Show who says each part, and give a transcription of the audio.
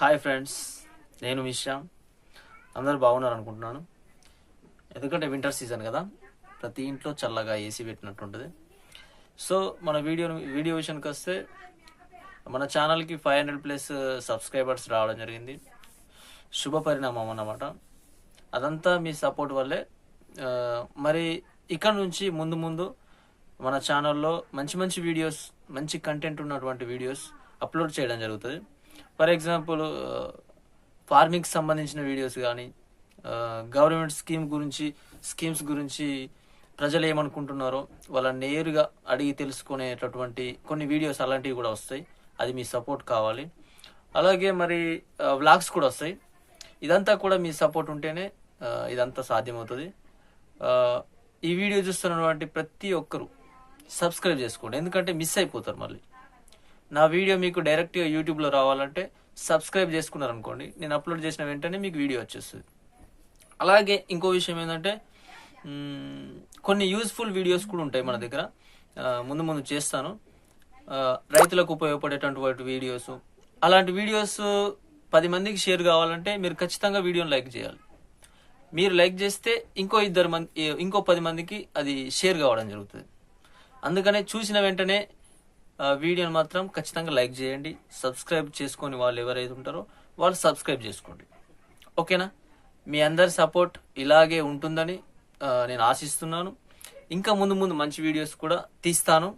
Speaker 1: Hi friends నేను మిషా అందరూ బాగున్నారు అనుకుంటున్నాను ఎందుకంటే వింటర్ సీజన్ కదా ప్రతి ఇంట్లో చల్లగా ఏసీ పెట్టినట్టు ఉంటుంది సో మన వీడియో వీడియో విషయానికి వస్తే మన ఛానల్కి ఫైవ్ హండ్రెడ్ ప్లస్ సబ్స్క్రైబర్స్ రావడం జరిగింది. శుభ పరిణామం అన్నమాట. అదంతా మీ సపోర్ట్ వల్లే మరి ఇక్కడ నుంచి ముందు ముందు మన ఛానల్లో మంచి మంచి వీడియోస్ మంచి కంటెంట్ ఉన్నటువంటి వీడియోస్ అప్లోడ్ చేయడం జరుగుతుంది. ఫర్ ఎగ్జాంపుల్ ఫార్మింగ్కి సంబంధించిన వీడియోస్ కానీ గవర్నమెంట్ స్కీమ్ గురించి స్కీమ్స్ గురించి ప్రజలు ఏమనుకుంటున్నారో వాళ్ళని నేరుగా అడిగి తెలుసుకునేటటువంటి కొన్ని వీడియోస్ అలాంటివి కూడా వస్తాయి. అది మీ సపోర్ట్ కావాలి. అలాగే మరి వ్లాగ్స్ కూడా వస్తాయి. ఇదంతా కూడా మీ సపోర్ట్ ఉంటేనే ఇదంతా సాధ్యమవుతుంది. ఈ వీడియో చూస్తున్నటువంటి ప్రతి ఒక్కరూ సబ్స్క్రైబ్ చేసుకోండి. ఎందుకంటే మిస్ అయిపోతారు మళ్ళీ. నా వీడియో మీకు డైరెక్ట్గా యూట్యూబ్లో రావాలంటే సబ్స్క్రైబ్ చేసుకున్నారనుకోండి నేను అప్లోడ్ చేసిన వెంటనే మీకు వీడియో వచ్చేస్తుంది. అలాగే ఇంకో విషయం ఏంటంటే కొన్ని యూస్ఫుల్ వీడియోస్ కూడా ఉంటాయి మన దగ్గర. ముందు ముందు చేస్తాను. రైతులకు ఉపయోగపడేటటువంటి వీడియోస్. అలాంటి వీడియోస్ పది మందికి షేర్ కావాలంటే మీరు ఖచ్చితంగా వీడియోని లైక్ చేయాలి. మీరు లైక్ చేస్తే ఇంకో ఇద్దరు మంది ఇంకో పది మందికి అది షేర్ కావడం జరుగుతుంది. అందుకనే చూసిన వెంటనే వీడియోని మాత్రం ఖచ్చితంగా లైక్ చేయండి. సబ్స్క్రైబ్ చేసుకొని వాళ్ళు ఎవరైతే ఉంటారో వాళ్ళు సబ్స్క్రైబ్ చేసుకోండి. ఓకేనా? మీ అందరి సపోర్ట్ ఇలాగే ఉంటుందని నేను ఆశిస్తున్నాను. ఇంకా ముందు ముందు మంచి వీడియోస్ కూడా తీస్తాను.